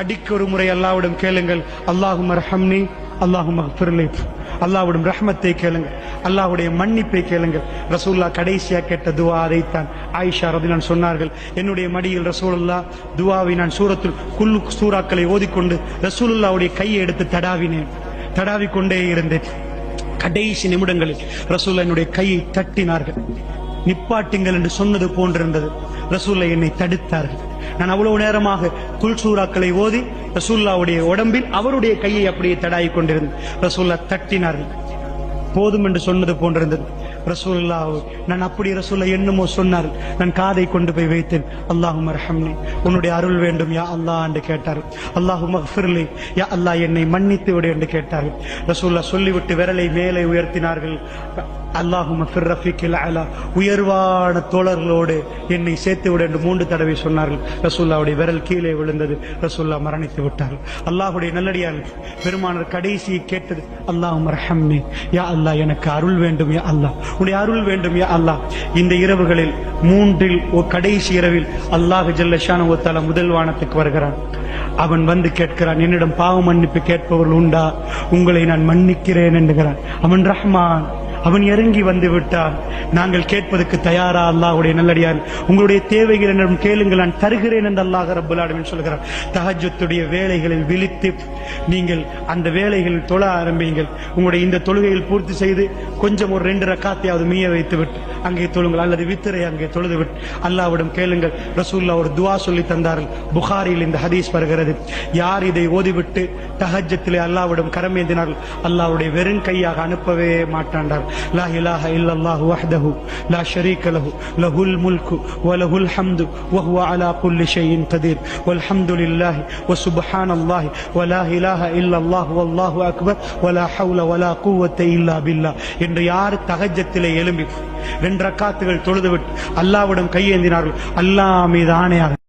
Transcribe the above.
அடிக்கொரு முறை அல்லாவிடம் கேளுங்கள். அல்லாஹும் ரஹம்னி அல்லாஹும் அஃபிர்லி. அல்லாஹ்விடம் ரஹ்மத்தை கேளுங்கள். அல்லாஹ்வுடைய மன்னிப்பை கேளுங்கள். ரசூல்லா கடைசியாக கேட்ட துவா அதைத்தான் ஆயிஷா நான் சொன்னார்கள். என்னுடைய மடியில் ரசூலுல்லா துவாவை நான் சூரத்தில் குல்லு சூறாக்களை ஓதிக்கொண்டு ரசூலுல்லாவுடைய கையை எடுத்து தடாவினேன். தடாவிக்கொண்டே இருந்தேன். கடைசி நிமிடங்களில் ரசூல்லா என்னுடைய கையை தட்டினார்கள். நிப்பாட்டுங்கள் என்று சொன்னது போன்றிருந்தது. ரசூல்லா என்னை தடுத்தார்கள். நான் அவ்வளவு நேரமாக குல்சூராக்களை ஓதி ரசூல்லாவுடைய உடம்பில் அவருடைய கையை அப்படியே தடாய் கொண்டிருந்தேன். ரசூல்லா தட்டினார்கள். போதும் என்று சொன்னது போன்றிருந்தது. ரசூல்லா நான் அப்படி ரசூல்லா என்னமோ சொன்னார் நான் காதை கொண்டு போய் வைத்தேன். அல்லாஹு மர்ஹம்னி உன்னுடைய அருள் வேண்டும் யா அல்லாஹ் என்று கேட்டார் அல்லாஹு மஹ்ஃபிர்லி யா அல்லாஹ் என்னை மன்னித்து விடு என்று கேட்டார்கள். ரசூல்லா சொல்லிவிட்டு விரலை மேலே உயர்த்தினார்கள். அல்லாஹும் உயர்வான தோழர்களோடு என்னை சேர்த்து விட என்று மூன்று தடவை சொன்னார்கள். ரசூல்லாவுடைய விரல் கீழே விழுந்தது. ரசூல்லா மரணித்து விட்டார்கள். அல்லாஹுடைய நல்லடியார்கள் பெருமானர் கடைசியை கேட்டது அல்லாஹும் ரஹம்னி யா அல்லாஹ் எனக்கு அருள் வேண்டும் யா அல்லாஹ் உன்னுடைய அருள் வேண்டும் யா அல்லாஹ். இந்த இரவுகளில் மூன்றில் ஓ கடைசி இரவில் அல்லாஹ் ஜல்லஷான ஒத்தால முதல் வானத்துக்கு வருகிறான். அவன் வந்து கேட்கிறான் என்னிடம் பாவ மன்னிப்பு கேட்பவர்கள் உண்டா? உங்களை நான் மன்னிக்கிறேன் என்கிறான். அவன் ரஹ்மான். அவன் இறங்கி வந்து விட்டான். நாங்கள் கேட்பதற்கு தயாரா? அல்லாஹ்வுடைய நல்லடியார் உங்களுடைய தேவைகள் என்னிடம் கேளுங்கள் நான் தருகிறேன் என்று அல்லாஹ் ரபுல்லாடுவன் சொல்கிறார் தஹஜ்ஜுடைய வேலைகளில் விழித்து நீங்கள் அந்த வேலைகளில் தொழ ஆரம்பியுங்கள். உங்களுடைய இந்த தொழுகையில் பூர்த்தி செய்து கொஞ்சம் ஒரு ரெண்டு ரக்காத்தையாவது மீய வைத்து விட்டு அங்கே தொழுங்கள் அல்லது வித்திரை அங்கே தொழுது விட்டு அல்லாவிடம் கேளுங்கள். ரசூல்லா ஒரு துவா சொல்லி தந்தார்கள். புகாரியில் இந்த ஹதீஸ் வருகிறது. யார் இதை ஓதிவிட்டு தஹஜத்திலே கரம் கரமேந்தினார்கள் அல்லாவுடைய வெறும் கையாக அனுப்பவே மாட்டாண்டார் லா இலாஹ இல்லல்லாஹு வஹ்தஹு له. ஷரீக லஹு லஹுல் முல்கு வலஹுல் ஹம்து வஹுவ அலா குல்லி ஷைஇன் கதீர் வல்ஹம்து லில்லாஹி வசுப்ஹானல்லாஹி வலா இலாஹ இல்லல்லாஹு வல்லாஹு அக்பர் வலா ஹவுல வலா குவத்த இல்லா பில்லா என்று யார் தஹஜத்திலே எழும்பி ரெண்டு ரக்காத்துகள் தொழுதுவிட்டு அல்லாஹ்விடம் கையேந்தினார்கள். அல்லாஹ் மீது ஆணையாக